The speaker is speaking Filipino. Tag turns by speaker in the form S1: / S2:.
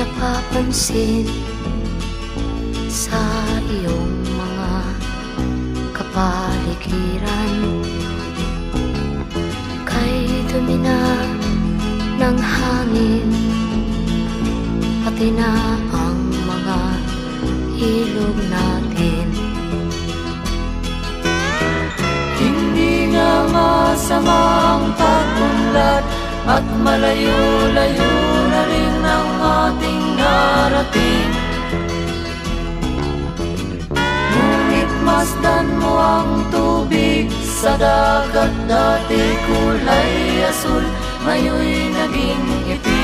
S1: napapansin sa iyong mga kapaligiran. Kay dumi na ng hangin Pati na ang mga ilog natin.
S2: Hindi nga masama ang pag-unlad At malayo-layo narating Ngunit masdan mo ang tubig sa dagat Dati kulay asul, ngayon'y naging itim